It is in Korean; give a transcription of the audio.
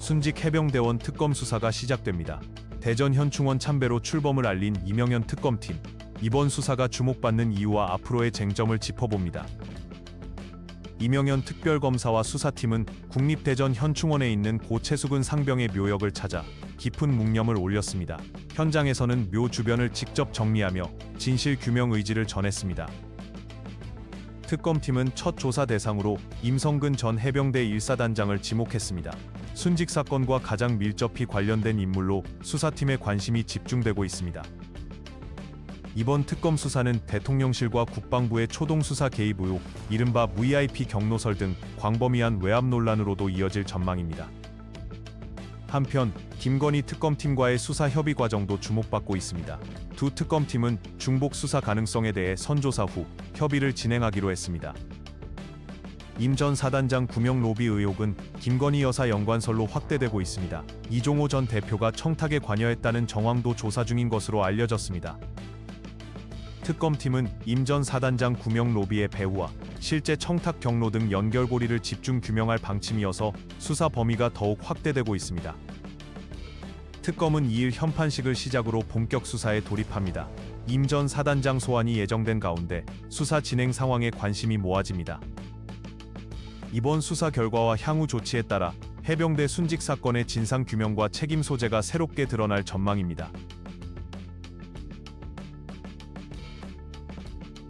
순직 해병대원 특검 수사가 시작됩니다. 대전 현충원 참배로 출범을 알린 이명현 특검팀. 이번 수사가 주목받는 이유와 앞으로의 쟁점을 짚어봅니다. 이명현 특별검사와 수사팀은 국립대전 현충원에 있는 고 채숙은 상병의 묘역을 찾아 깊은 묵념을 올렸습니다. 현장에서는 묘 주변을 직접 정리하며 진실 규명 의지를 전했습니다. 특검팀은 첫 조사 대상으로 임성근 전 해병대 1사단장을 지목했습니다. 순직 사건과 가장 밀접히 관련된 인물로 수사팀의 관심이 집중되고 있습니다. 이번 특검 수사는 대통령실과 국방부의 초동 수사 개입 의혹, 이른바 VIP 경로설 등 광범위한 외압 논란으로도 이어질 전망입니다. 한편 김건희 특검팀과의 수사 협의 과정도 주목받고 있습니다. 두 특검팀은 중복 수사 가능성에 대해 선조사 후 협의를 진행하기로 했습니다. 임 전 사단장 구명 로비 의혹은 김건희 여사 연관설로 확대되고 있습니다. 이종호 전 대표가 청탁에 관여했다는 정황도 조사 중인 것으로 알려졌습니다. 특검팀은 임 전 사단장 구명 로비의 배후와 실제 청탁 경로 등 연결고리를 집중 규명할 방침이어서 수사 범위가 더욱 확대되고 있습니다. 특검은 2일 현판식을 시작으로 본격 수사에 돌입합니다. 임 전 사단장 소환이 예정된 가운데 수사 진행 상황에 관심이 모아집니다. 이번 수사 결과와 향후 조치에 따라 해병대 순직 사건의 진상 규명과 책임 소재가 새롭게 드러날 전망입니다.